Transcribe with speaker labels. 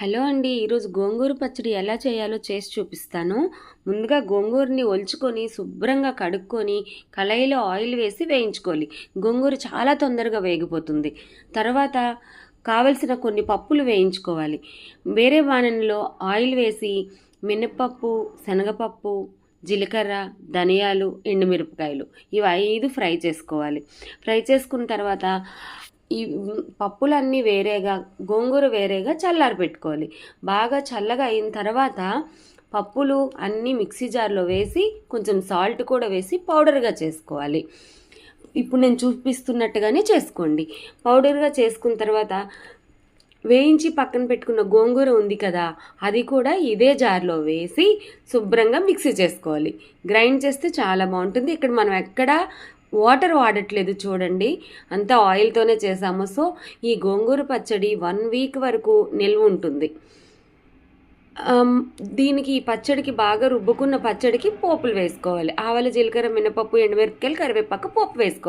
Speaker 1: Hello అండి ఈరోజు గోంగూర పచ్చడి ఎలా చేయాలో చేసి చూపిస్తాను. ముందుగా గోంగూరని ఒలుచుకొని శుభ్రంగా కడుక్కొని కళాయిలో ఆయిల్ వేసి వేయించుకోవాలి. గోంగూర చాలా తొందరగా వేగిపోతుంది. తర్వాత కావలసిన కొన్ని పప్పులు వేయించుకోవాలి. వేరే బాణంలో ఆయిల్ వేసి మినప్పప్పు శనగపప్పు జీలకర్ర ధనియాలు ఎండుమిరపకాయలు ఇవి ఐదు ఫ్రై చేసుకోవాలి. ఫ్రై చేసుకున్న తర్వాత ఈ పప్పులన్నీ వేరేగా గోంగూర వేరేగా చల్లారి పెట్టుకోవాలి. బాగా చల్లగా అయిన తర్వాత పప్పులు అన్నీ మిక్సీ జార్లో వేసి కొంచెం సాల్ట్ కూడా వేసి పౌడర్గా చేసుకోవాలి. ఇప్పుడు నేను చూపిస్తున్నట్టుగానే చేసుకోండి. పౌడర్గా చేసుకున్న తర్వాత వేయించి పక్కన పెట్టుకున్న గోంగూర ఉంది కదా అది కూడా ఇదే జార్లో వేసి శుభ్రంగా మిక్సీ చేసుకోవాలి. గ్రైండ్ చేస్తే చాలా బాగుంటుంది. ఇక్కడ మనం ఎక్కడ వాటర్ వాడట్లేదు చూడండి. అంతా ఆయిల్తోనే చేసాము. సో ఈ గోంగూర పచ్చడి వన్ వీక్ వరకు నిల్వ ఉంటుంది. దీనికి ఈ పచ్చడికి బాగా రుబ్బుకున్న పచ్చడికి పోపులు వేసుకోవాలి. ఆవాల జీలకర్ర మినపప్పు ఎండుమిరపకాయలు కరివేపాకు పోపు వేసుకోవాలి.